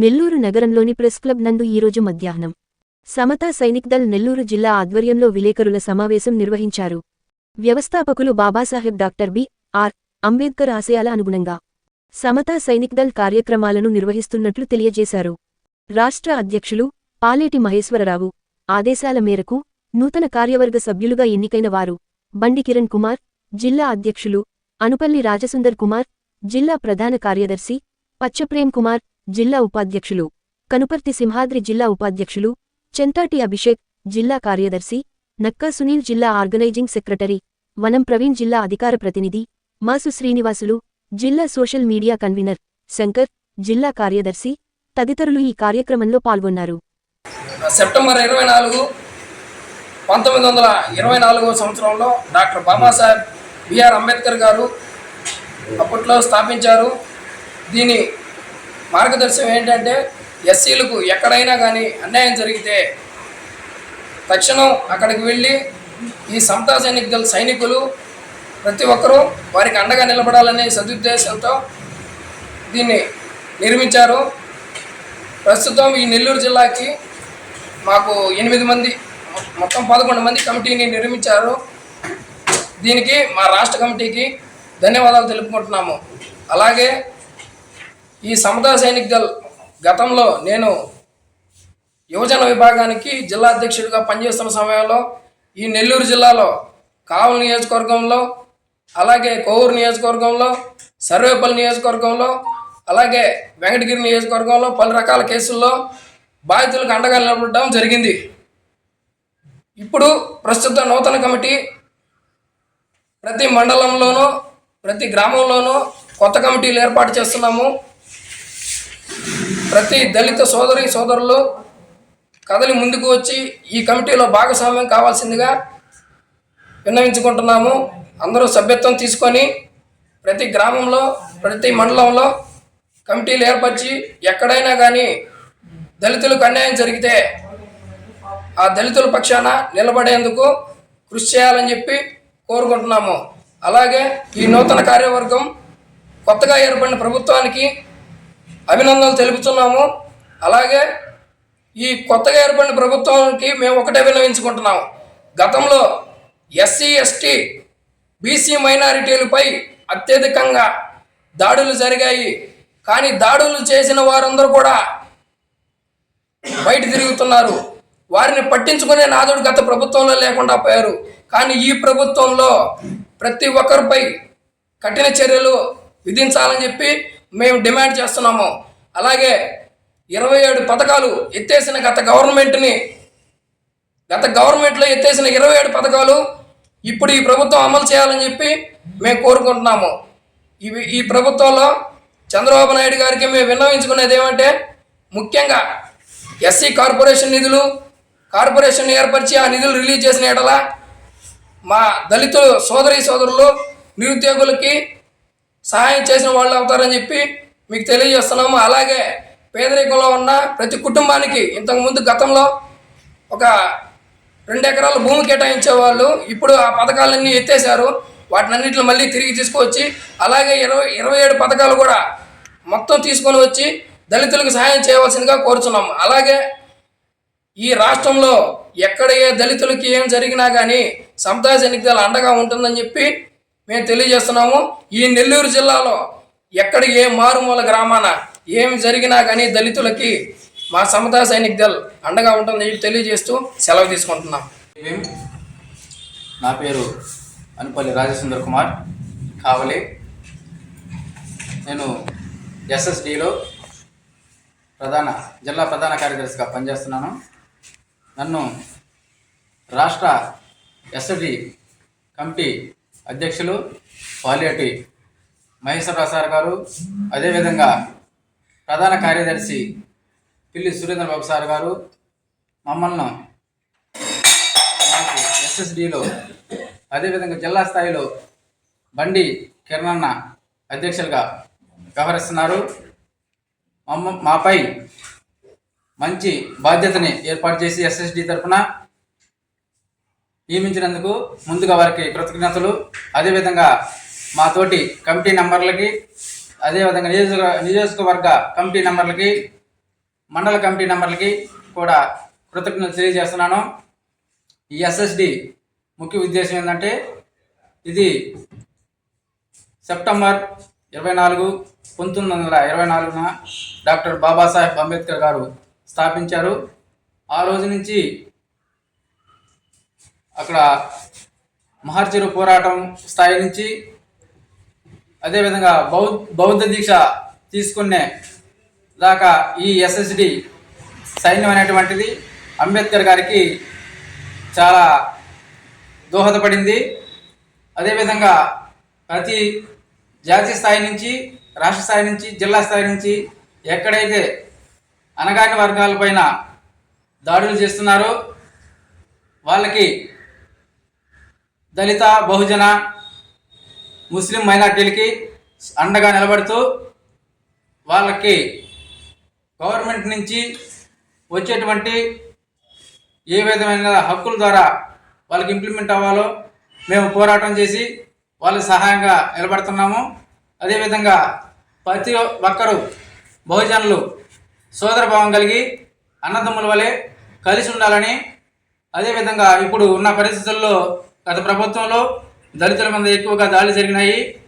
నెల్లూరు నగరంలోని press club నందు ఈరోజు మధ్యాహ్నం. సమతా సైనిక్ దళ్ నెల్లూరు జిల్లా ఆధ్వర్యంలో విలేకరుల సమావేశం నిర్వహించారు. వ్యవస్థాపకులు Babasaheb doctor B. R. Ambedkar ఆశయాల అనుగుణంగా సమతా సైనిక్ దళ్ కార్యక్రమాలను నిర్వహిస్తున్నట్లు తెలియజేశారు. రాష్ట్ర అధ్యక్షులు పాలేటి మహేశ్వరరావు ఆదేశాల మేరకు నూతన కార్యవర్గ సభ్యులుగా ఎన్నికైన వారు బండి కిరణ్ కుమార్ జిల్లా అధ్యక్షులు అనుపల్లి రాజసుందర్ కుమార్ జిల్లా ప్రధాన కార్యదర్శి పచ్చప్రేమ్ కుమార్ జిల్లా ఉపాధ్యక్షులు. కనుపర్తి సింహాద్రి జిల్లా ఉపాధ్యక్షులు. చెంతాటి అభిషేక్ జిల్లా కార్యదర్శి. నక్కా సునీల్ జిల్లా ఆర్గనైజింగ్ సెక్రటరీ. వనం ప్రవీణ్ జిల్లా అధికార ప్రతినిధి. మాసు శ్రీనివాసులు జిల్లా సోషల్ మీడియా కన్వీనర్. శంకర్ జిల్లా కార్యదర్శి. తదితరులు ఈ కార్యక్రమంలో పాల్గొన్నారు. సెప్టెంబర్ ఇరవై నాలుగు పంతొమ్మిది వందల ఇరవై నాలుగో సంవత్సరంలో డాక్టర్ బాబాసాహెబ్ బిఆర్ అంబేద్కర్ గారు అప్పట్లో స్థాపించారు. దీని మార్గదర్శనం ఏంటంటే ఎస్సీలకు ఎక్కడైనా కానీ అన్యాయం జరిగితే తక్షణం అక్కడికి వెళ్ళి ఈ సమతా సైనిక దళ సైనికులు ప్రతి ఒక్కరూ వారికి అండగా నిలబడాలనే సదుద్దేశంతో దీన్ని నిర్మించారు. ప్రస్తుతం ఈ నెల్లూరు జిల్లాకి మాకు ఎనిమిది మంది మొత్తం పదకొండు మంది కమిటీని నిర్మించారు. దీనికి మా రాష్ట్ర కమిటీకి ధన్యవాదాలు తెలుపుకుంటున్నాము. అలాగే ఈ సమతా సైనిక్ దళ్ గతంలో నేను యువజన విభాగానికి జిల్లా అధ్యక్షుడిగా పనిచేస్తున్న సమయంలో ఈ నెల్లూరు జిల్లాలో కావలి నియోజకవర్గంలో అలాగే కోవూరు నియోజకవర్గంలో సర్వేపల్లి నియోజకవర్గంలో అలాగే వెంకటగిరి నియోజకవర్గంలో పలు రకాల కేసుల్లో బాధితులకు అండగా నిలబడడం జరిగింది. ఇప్పుడు ప్రస్తుత నూతన కమిటీ ప్రతి మండలంలోనూ ప్రతి గ్రామంలోనూ కొత్త కమిటీలు ఏర్పాటు చేస్తున్నాము. ప్రతి దళిత సోదరి సోదరులు కదలి ముందుకు వచ్చి ఈ కమిటీలో భాగస్వామ్యం కావాల్సిందిగా విన్నవించుకుంటున్నాము. అందరూ సభ్యత్వం తీసుకొని ప్రతి గ్రామంలో ప్రతి మండలంలో కమిటీలు ఏర్పరిచి ఎక్కడైనా కానీ దళితులకు అన్యాయం జరిగితే ఆ దళితుల పక్షాన నిలబడేందుకు కృషి చేయాలని చెప్పి కోరుకుంటున్నాము. అలాగే ఈ నూతన కార్యవర్గం కొత్తగా ఏర్పడిన ప్రభుత్వానికి అభినందనలు తెలుపుతున్నాము. అలాగే ఈ కొత్తగా ఏర్పడిన ప్రభుత్వానికి మేము ఒకటే విన్నవించుకుంటున్నాము. గతంలో ఎస్సీ ఎస్టీ బీసీ మైనారిటీలపై అత్యధికంగా దాడులు జరిగాయి. కానీ దాడులు చేసిన వారందరూ కూడా బయట తిరుగుతున్నారు. వారిని పట్టించుకునే నాదుడు గత ప్రభుత్వంలో లేకుండా పోయారు. కానీ ఈ ప్రభుత్వంలో ప్రతి ఒక్కరిపై కఠిన చర్యలు విధించాలని చెప్పి మేము డిమాండ్ చేస్తున్నాము. అలాగే ఇరవై ఏడు పథకాలు ఎత్తేసిన గత గవర్నమెంట్ని గత గవర్నమెంట్లో ఎత్తేసిన ఇరవై ఏడు పథకాలు ఇప్పుడు ఈ ప్రభుత్వం అమలు చేయాలని చెప్పి మేము కోరుకుంటున్నాము. ఇవి ఈ ప్రభుత్వంలో చంద్రబాబు నాయుడు గారికి మేము విన్నవించుకునేది ఏమంటే ముఖ్యంగా ఎస్సీ కార్పొరేషన్ నిధులు కార్పొరేషన్ ఏర్పరిచి ఆ నిధులు రిలీజ్ చేసిన ఎడల మా దళితులు సోదరి సోదరులు నిరుద్యోగులకి సహాయం చేసిన వాళ్ళు అవుతారని చెప్పి మీకు తెలియజేస్తున్నాము. అలాగే పేదరికంలో ఉన్న ప్రతి కుటుంబానికి ఇంతకుముందు గతంలో ఒక రెండు ఎకరాల భూమి కేటాయించేవాళ్ళు ఇప్పుడు ఆ పథకాలన్నీ ఎత్తేసారు వాటిని అన్నింటిని మళ్ళీ తిరిగి తీసుకువచ్చి అలాగే ఇరవై ఇరవై ఏడు పథకాలు కూడా మొత్తం తీసుకొని వచ్చి దళితులకు సహాయం చేయవలసిందిగా కోరుచున్నాము అలాగే ఈ రాష్ట్రంలో ఎక్కడ ఏ దళితులకి ఏం జరిగినా కానీ సముదాయ సైనికుల అండగా ఉంటుందని చెప్పి మేము తెలియజేస్తున్నాము ఈ నెల్లూరు జిల్లాలో ఎక్కడ ఏ మారుమూల గ్రామాన ఏమి జరిగినా కానీ దళితులకి మా సమతా సైనిక దళ్ అండగా ఉంటుందని చెప్పి తెలియజేస్తూ సెలవు తీసుకుంటున్నాం. నా పేరు అనుపల్లి రాజసుందర్ కుమార్ కావలి. నేను ఎస్ఎస్డిలో ప్రధాన జిల్లా ప్రధాన కార్యదర్శిగా పనిచేస్తున్నాను. నన్ను రాష్ట్ర ఎస్ఎస్డి కమిటీ అధ్యక్షులు పాలియటి మహేశ్వరరావు సార్ గారు అదేవిధంగా ప్రధాన కార్యదర్శి పిల్లి సురేంద్రబాబు సార్ గారు మమ్మల్ని ఎస్ఎస్డిలో అదేవిధంగా జిల్లా స్థాయిలో బండి కిరణన్న అధ్యక్షులుగా వ్యవహరిస్తున్నారు. మమ్మ మాపై మంచి బాధ్యతని ఏర్పాటు చేసి ఎస్ఎస్డి తరఫున నియమించినందుకు ముందుగా వారికి కృతజ్ఞతలు. అదేవిధంగా మా తోటి కమిటీ నంబర్లకి అదేవిధంగా నియోజక నియోజకవర్గ కమిటీ నంబర్లకి మండల కమిటీ నెంబర్లకి కూడా కృతజ్ఞతలు తెలియజేస్తున్నాను. ఈ ఎస్ఎస్డి ముఖ్య ఉద్దేశం ఏంటంటే ఇది సెప్టెంబర్ ఇరవై నాలుగు పంతొమ్మిది వందల ఇరవై నాలుగున డాక్టర్ బాబాసాహెబ్ అంబేద్కర్ గారు స్థాపించారు. ఆ రోజు నుంచి అక్కడ మహర్జరు పోరాటం స్థాయి నుంచి అదేవిధంగా బౌద్ధ బౌద్ధ దీక్ష తీసుకునే దాకా ఈ ఎస్ఎస్డి సైన్యం అనేటువంటిది అంబేద్కర్ గారికి చాలా దోహదపడింది. అదేవిధంగా ప్రతి జాతీయ స్థాయి నుంచి రాష్ట్ర స్థాయి నుంచి జిల్లా స్థాయి నుంచి ఎక్కడైతే అనగాని వర్గాలపైన దాడులు చేస్తున్నారో వాళ్ళకి దళిత బహుజన ముస్లిం మైనార్టీలకి అండగా నిలబడుతూ వాళ్ళకి గవర్నమెంట్ నుంచి వచ్చేటువంటి ఏ విధమైన హక్కుల ద్వారా వాళ్ళకి ఇంప్లిమెంట్ అవ్వాలో మేము పోరాటం చేసి వాళ్ళకి సహాయంగా నిలబడుతున్నాము. అదేవిధంగా ప్రతి ఒక్కరూ బహుజనులు సోదరభావం కలిగి అన్నదమ్ముల వలె కలిసి ఉండాలని అదేవిధంగా ఇప్పుడు ఉన్న పరిస్థితుల్లో గత ప్రభుత్వంలో దళితుల మీద ఎక్కువగా దాడులు జరిగినాయి.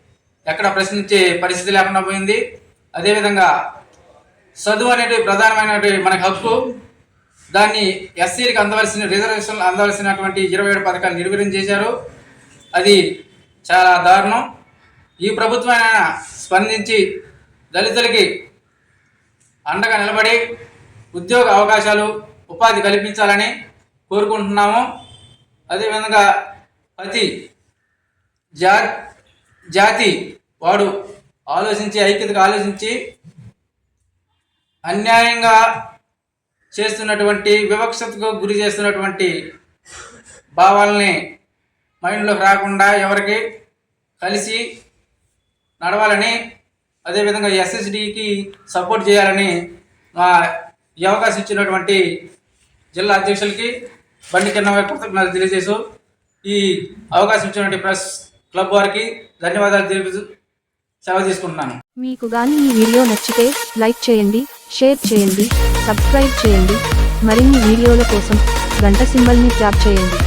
ఎక్కడ ప్రశ్నించే పరిస్థితి లేకుండా పోయింది. అదేవిధంగా చదువు అనేటువంటి ప్రధానమైనటువంటి మనకు హక్కు. దాన్ని ఎస్సీలకు అందవలసిన రిజర్వేషన్ అందవలసినటువంటి ఇరవై ఏడు పథకాలు నిర్వీర్యం చేశారు. అది చాలా దారుణం. ఈ ప్రభుత్వమైన స్పందించి దళితులకి అండగా నిలబడి ఉద్యోగ అవకాశాలు ఉపాధి కల్పించాలని కోరుకుంటున్నాము. అదేవిధంగా ప్రతి జా జాతి వాడు ఆలోచించి ఐక్యతగా ఆలోచించి అన్యాయంగా చేస్తున్నటువంటి వివక్షతకు గురి చేస్తున్నటువంటి భావాలని మైండ్లోకి రాకుండా ఎవరికి కలిసి నడవాలని అదేవిధంగా ఎస్ఎస్డికి సపోర్ట్ చేయాలని మా ఈ అవకాశం ఇచ్చినటువంటి జిల్లా అధ్యక్షులకి బండి కింద కృతజ్ఞతలు తెలియజేస్తూ ఈ అవకాశం ఇచ్చినటువంటి ప్రెస్ క్లబ్ వారికి ధన్యవాదాలు తెలుపుతూ సెలవు తీసుకుంటున్నాను. మీకు గాని ఈ వీడియో నచ్చితే లైక్ చేయండి షేర్ చేయండి సబ్స్క్రైబ్ చేయండి. మరిన్ని వీడియోల కోసం గంట సింబల్ని ట్యాప్ చేయండి.